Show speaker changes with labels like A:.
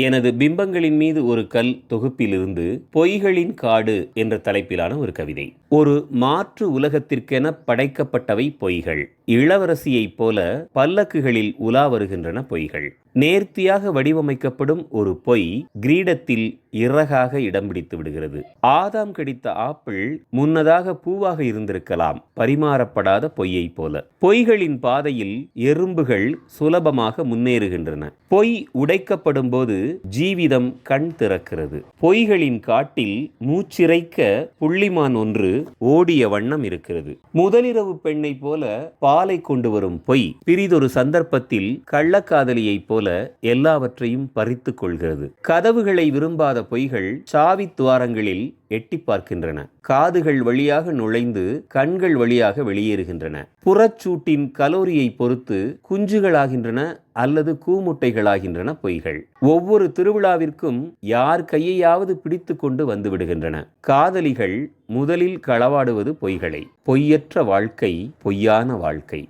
A: எனது பிம்பங்களின் மீது ஒரு கல் தொகுப்பிலிருந்து பொய்களின் காடு என்ற தலைப்பிலான ஒரு கவிதை. ஒரு மாற்று உலகத்திற்கென படைக்கப்பட்டவை பொய்கள். இளவரசியைப் போல பல்லக்குகளில் உலா வருகின்றன பொய்கள். நேர்த்தியாக வடிவமைக்கப்படும் ஒரு பொய் கிரீடத்தில் இறகாக இடம் பிடித்து விடுகிறது. ஆதாம் கடித்த ஆப்பிள் முன்னதாக பூவாக இருந்திருக்கலாம் பரிமாறப்படாத பொய்யைப் போல. பொய்களின் பாதையில் எறும்புகள் சுலபமாக முன்னேறுகின்றன. பொய் உடைக்கப்படும் போது ஜீவிதம் கண் திறக்கிறது. பொய்களின் காட்டில் மூச்சிறைக்க புள்ளிமான் ஒன்று ஓடிய வண்ணம் இருக்கிறது. முதலிரவு பெண்ணை போல பாலை கொண்டு வரும் பொய் பிரிதொரு சந்தர்ப்பத்தில் கள்ளக்காதலியைப் போல எல்லாவற்றையும் பறித்து கொள்கிறது. கதவுகளை விரும்பாத பொய்கள் சாவி துவாரங்களில் எட்டி பார்க்கின்றன. காதுகள் வழியாக நுழைந்து கண்கள் வழியாக வெளியேறுகின்றன. புறச்சூட்டின் கலோரியை பொறுத்து குஞ்சுகளாகின்றன அல்லது கூமுட்டைகளாகின்றன பொய்கள். ஒவ்வொரு திருவிழாவிற்கும் யார் கையையாவது பிடித்து கொண்டு வந்து விடுகின்றன காதலிகள் முதலில் களவாடுவது பொய்களை. பொய்யற்ற வாழ்க்கை பொய்யான வாழ்க்கை.